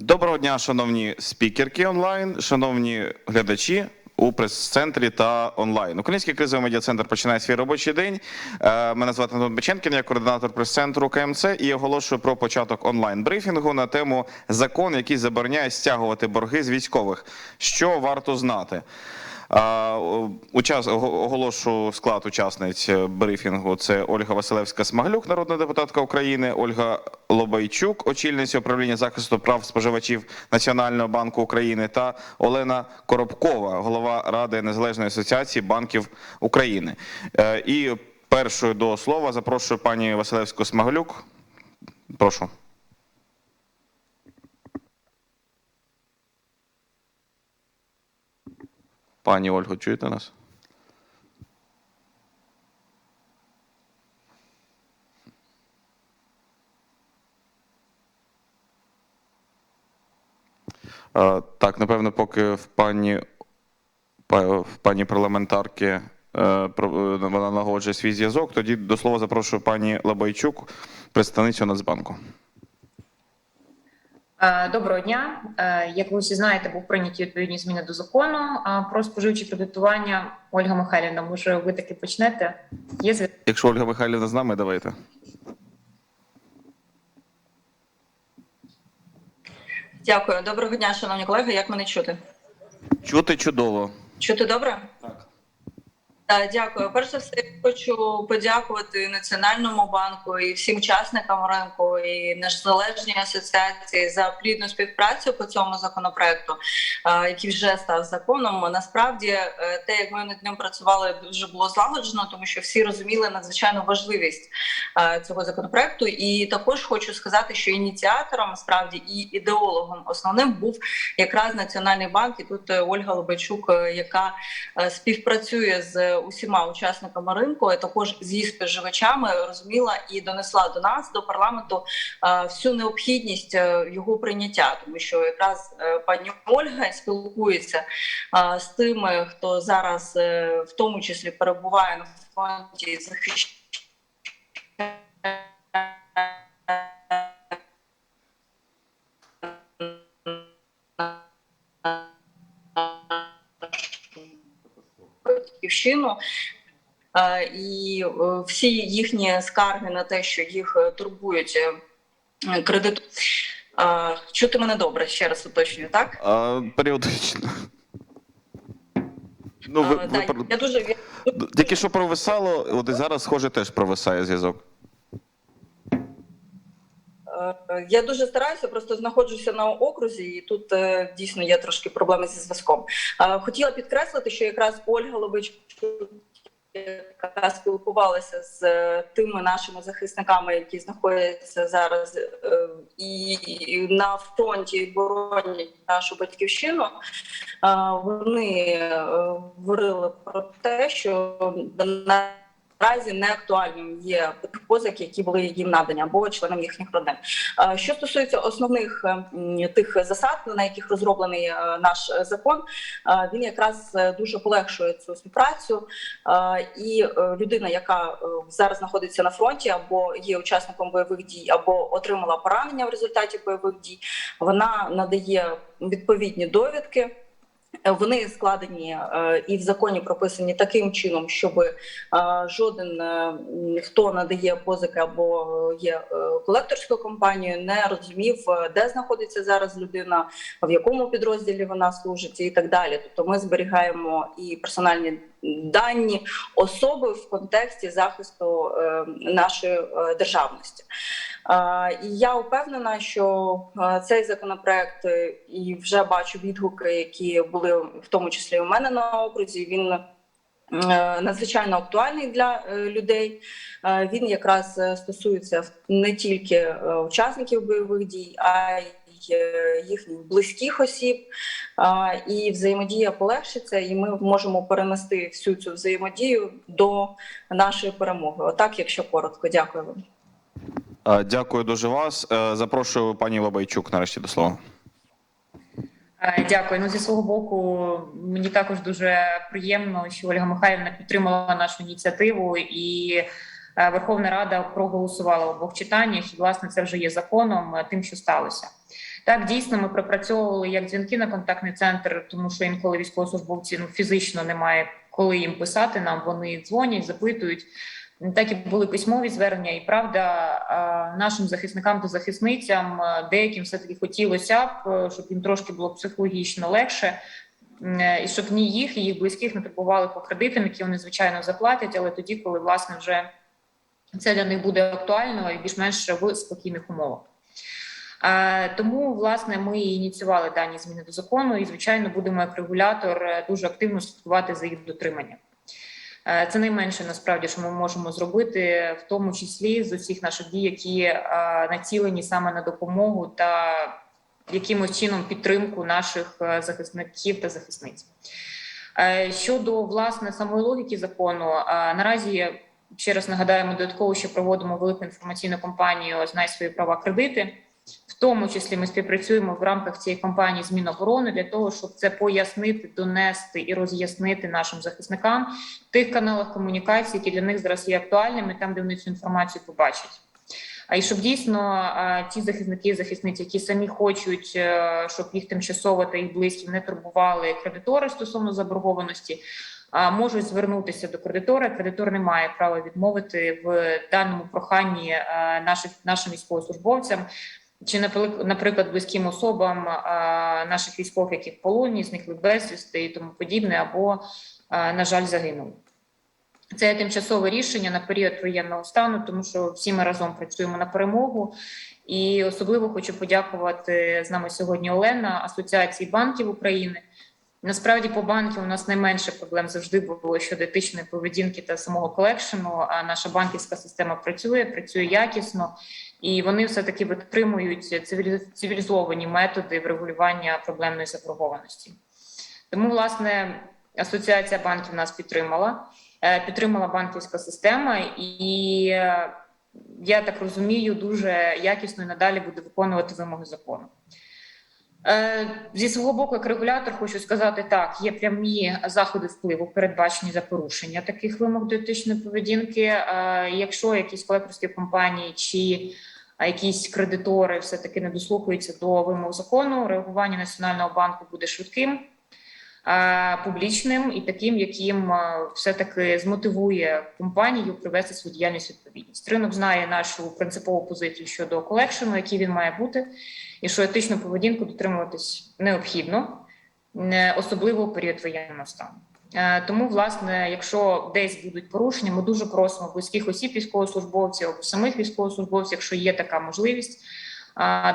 Доброго дня, шановні спікерки онлайн, шановні глядачі. У прес-центрі та онлайн. Український кризовий медіа-центр починає свій робочий день. Е, Мене звати Антон Беченкін, я координатор прес-центру КМЦ і оголошую про початок онлайн-брифінгу на тему закон, який забороняє стягувати борги з військових. Що варто знати? Учас оголошу склад учасниць е, брифінгу. Це Ольга Василевська Смаглюк, народна депутатка України, Ольга Лобайчук, очільниця управління захисту прав споживачів Національного банку України, та Олена Коробкова, голова Ради Незалежної асоціації банків України. Е, І першою до слова запрошую пані Василевську Смаглюк. Прошу. Пані Ольго, чуєте нас? Так, напевно, поки в пані, в пані парламентарки е, е, вона налагоджує свій зв'язок, тоді до слова запрошую пані Лабайчук, представницю Нацбанку. Е, Доброго дня. Е, Як ви всі знаєте, був прийняті відповідні зміни до закону про споживче кредитування. Ольга Михайлівна, може, ви таки почнете? Є зв'язок? Якщо Ольга Михайлівна з нами, давайте. Дякую. Доброго дня, шановні колеги. Як мене чути? Чути чудово. Чути добре? Так. Е, Дякую. Перш за все, хочу подякувати Національному банку і всім учасникам ринку і незалежній асоціації за плідну співпрацю по цьому законопроекту, е, який вже став законом. Насправді, е, те, як ми над ним працювали, дуже було злагоджено, тому що всі розуміли надзвичайну важливість е, цього законопроекту. І також хочу сказати, що ініціатором справді і ідеологом основним був якраз Національний банк, і тут Ольга Лобачук, яка співпрацює з усіма учасниками ринку, а також зі споживачами, розуміла і донесла до нас до парламенту е, всю необхідність е, його прийняття, тому що якраз е, пані Ольга спілкується з тими, хто зараз в тому числі перебуває на фронті захищає. Батьківщину. Е, І е, всі їхні скарги на те, що їх е, турбують кредит. Чути мене добре, ще раз уточнюю, так? А, періодично. Ну, ви, а, ви, так, ви... Я дуже Тільки що провисало, от і зараз, схоже, теж провисає зв'язок. Е, Я дуже стараюся, просто знаходжуся на окрузі, і тут е, дійсно є трошки проблеми зі зв'язком. Е, Хотіла підкреслити, що якраз Ольга Лобичук, яка спілкувалася з тими нашими захисниками, які знаходяться зараз і на фронті і боронять нашу батьківщину. Вони говорили про те, що на Наразі не актуальним є позик, які були їм надані або членам їхніх родин. Е, Що стосується основних е, тих засад, на яких розроблений е, наш закон, е, він якраз дуже полегшує цю співпрацю. І людина, яка зараз знаходиться на фронті, або є учасником бойових дій, або отримала поранення в результаті бойових дій, вона надає відповідні довідки. Е, Вони складені е, і в законі прописані таким чином, щоб е, жоден хто надає позики або є колекторською компанією, не розумів, де знаходиться зараз людина, в якому підрозділі вона служить, і так далі. Тобто, ми зберігаємо і персональні дані особи в контексті захисту е, нашої е, державності. Е, І я впевнена, що цей законопроект і вже бачу відгуки, які були в тому числі у мене на окрузі. Він надзвичайно актуальний для людей. Він якраз стосується не тільки учасників бойових дій, а й їхніх близьких осіб. Е, І взаємодія полегшиться, і ми можемо перенести всю цю взаємодію до нашої перемоги. Отак, якщо коротко, дякую вам. Дякую дуже вас. Е, Запрошую пані Лабайчук нарешті до слова. Е, Дякую. Ну зі свого боку, мені також дуже приємно, що Ольга Михайлівна підтримала нашу ініціативу і е, Верховна Рада проголосувала в обох читаннях. І власне це вже є законом е, тим, що сталося. Так, дійсно, ми пропрацьовували як дзвінки на контактний центр, тому що інколи військовослужбовці ну фізично немає коли їм писати нам. Вони дзвонять, запитують. Так і були письмові звернення, і правда, нашим захисникам та захисницям деяким все таки хотілося б, е, щоб їм трошки було психологічно легше, е, і щоб ні їх, і їх близьких не турбували по кредитам, які вони звичайно заплатять, але тоді, коли власне вже це для них буде актуально і більш-менш в спокійних умовах. Е, Тому власне ми і ініціювали дані зміни до закону, і звичайно будемо як регулятор е, дуже активно слідкувати за їх дотриманням. Е, Це найменше насправді, що ми можемо зробити, в тому числі з усіх наших дій, які націлені саме на допомогу та якимось чином підтримку наших захисників та захисниць. Щодо власне самої логіки закону, наразі ще раз нагадаємо, додатково ще проводимо велику інформаційну кампанію Знай свої права кредити. В тому числі ми співпрацюємо в рамках цієї кампанії з Міноборони для того, щоб це пояснити, донести і роз'яснити нашим захисникам в тих каналах комунікації, які для них зараз є актуальними, там де вони цю інформацію побачать. А і щоб дійсно ті захисники захисниці, які самі хочуть, е, щоб їх тимчасово та їх близькі не турбували кредитори стосовно заборгованості, можуть звернутися до кредитора. Кредитор не має права відмовити в даному проханні е, наших нашим військовослужбовцям. Чи наприк- наприклад близьким особам наших військових, які в полоні, зникли безвісти і тому подібне, або, на жаль, загинули. Це тимчасове рішення на період воєнного стану, тому що всі ми разом працюємо на перемогу. І особливо хочу подякувати з нами сьогодні Олена, Асоціації банків України. Насправді, по банків у нас найменше проблем завжди було щодо етичної поведінки та самого колекшену. А наша банківська система працює, працює якісно, і вони все таки витримують цивілізовані методи врегулювання проблемної заборгованості. Тому, власне, асоціація банків нас підтримала. Е, Підтримала банківська система, і е, я так розумію, дуже якісно і надалі буде виконувати вимоги закону. Е, Зі свого боку, як регулятор, хочу сказати так: є прямі заходи впливу, передбачені за порушення таких вимог до етичної поведінки. Якщо якісь колекторські компанії чи а якісь кредитори все таки не дослухаються до вимог закону, реагування національного банку буде швидким, е, публічним і таким, яким е, все таки змотивує компанію привести свою діяльність відповідність. Ринок знає нашу принципову позицію щодо колекшену, який він має бути, і що етичну поведінку дотримуватись необхідно, не- особливо у період воєнного стану. Е, Тому, власне, якщо десь будуть порушення, ми дуже просимо близьких осіб військовослужбовців або самих військовослужбовців, якщо є така можливість.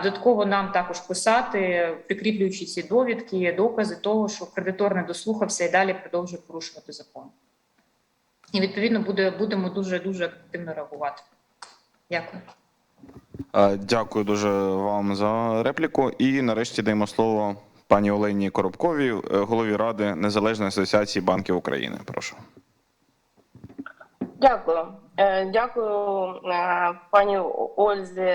Додатково нам також писати, прикріплюючи ці довідки, докази того, що кредитор не дослухався і далі продовжує порушувати закон. І відповідно буде, будемо дуже дуже активно реагувати. Дякую. Е, Дякую дуже вам за репліку. І нарешті даємо слово пані Олені Коробковій, е, голові ради Незалежної асоціації банків України. Прошу. Дякую. Е, Дякую е, пані Ользі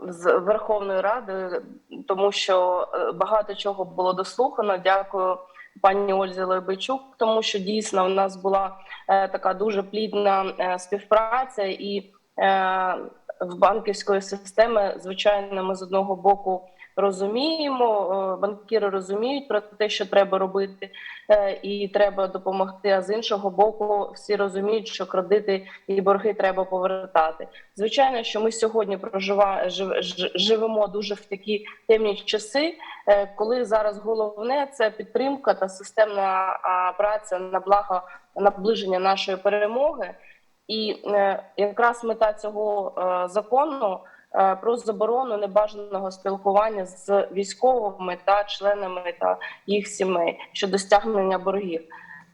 з Верховної Ради, тому що багато чого було дослухано. Дякую пані Ользі Лойбичук, тому що дійсно в нас була така дуже плідна співпраця і в банківської системи, звичайно, ми з одного боку розуміємо, е, банкіри розуміють про те, що треба робити, е, і треба допомогти. А з іншого боку, всі розуміють, що кредити і борги треба повертати. Звичайно, що ми сьогодні прожива, живемо дуже в такі темні часи, е, коли зараз головне це підтримка та системна праця на благо наближення нашої перемоги. І якраз мета цього закону про заборону небажаного спілкування з військовими та членами та їх сімей щодо стягнення боргів.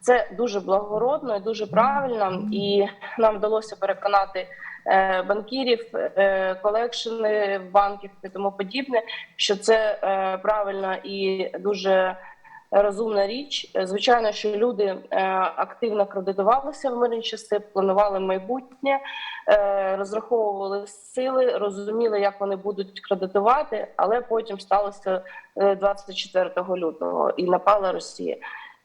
Це дуже благородно і дуже правильно, і нам вдалося переконати е, банкірів, е, колекшени банків і тому подібне, що це е, правильно і дуже розумна річ. Е, Звичайно, що люди е, активно кредитувалися в мирні часи, планували майбутнє, е, розраховували сили, розуміли, як вони будуть кредитувати, але потім сталося е, 24 лютого і напала Росія.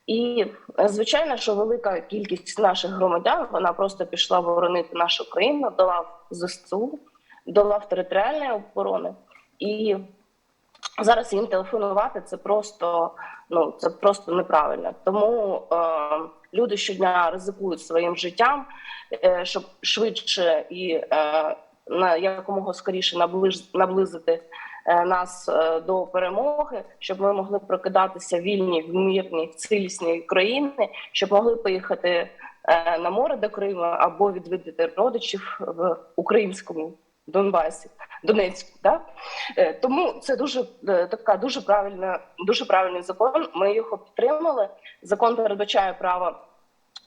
І е, звичайно, що велика кількість наших громадян вона просто пішла боронити нашу країну до ЗСУ, до лав територіальної оборони. і зараз їм телефонувати це просто ну це просто неправильно. Тому е, люди щодня ризикують своїм життям, е, щоб швидше і е, на якомога скоріше наближ, наблизити е, нас е, до перемоги, щоб ми могли прокидатися вільні, в цілісній країни, щоб могли поїхати е, на море до Криму або відвідати родичів в українському Донбасі, Донецьку. Да? Е, Тому це дуже е, така дуже правильна, дуже правильний закон. Ми його підтримали. Закон передбачає право,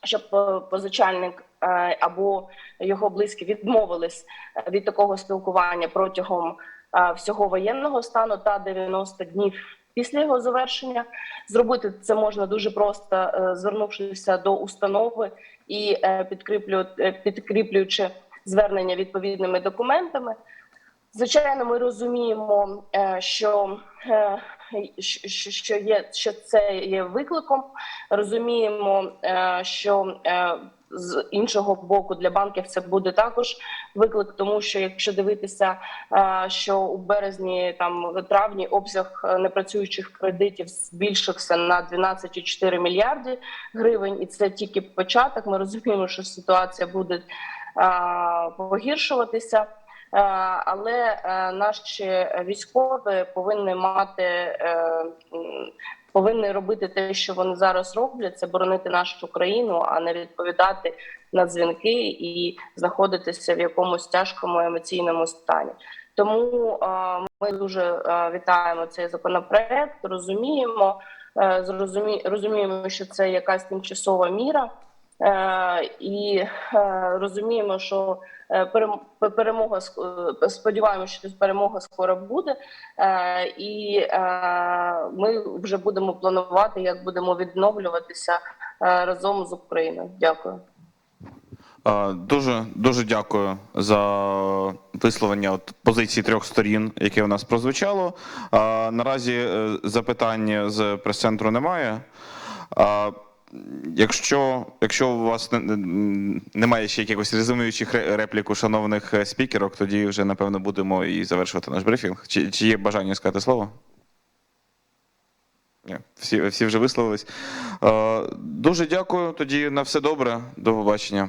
щоб е, позичальник або його близькі відмовились від такого спілкування протягом всього воєнного стану та 90 днів після його завершення. Зробити це можна дуже просто, звернувшися до установи і підкріплюючи звернення відповідними документами. Звичайно, ми розуміємо, е, що, е, що- є, що це є викликом. Розуміємо, е, що з іншого боку для банків це буде також виклик, тому що якщо дивитися, що у березні там травні обсяг непрацюючих кредитів збільшився на 12,4 мільярди гривень, і це тільки початок. Ми розуміємо, що ситуація буде погіршуватися. Е, але е, наші військові повинні мати е, повинні робити те, що вони зараз роблять, це боронити нашу країну, а не відповідати на дзвінки і знаходитися в якомусь тяжкому емоційному стані. Тому ми дуже вітаємо цей законопроект. Розуміємо, розуміємо, що це якась тимчасова міра. Е, і е, розуміємо, що е, перем- пе- перемога сподіваємося, що перемога скоро буде, і ми вже будемо планувати, як будемо відновлюватися разом з Україною. Дякую. Дуже дуже дякую за висловлення от позиції трьох сторін, яке у нас прозвучало. Наразі запитань з прес-центру немає. Якщо, якщо у вас не- не- немає ще якихось резюмуючих ре- реплік у шановних е, спікерок, тоді вже напевно будемо і завершувати наш брифінг. Чи, чи є бажання сказати слово? Ні, всі, всі вже висловились. Е, Дуже дякую. Тоді на все добре. До побачення.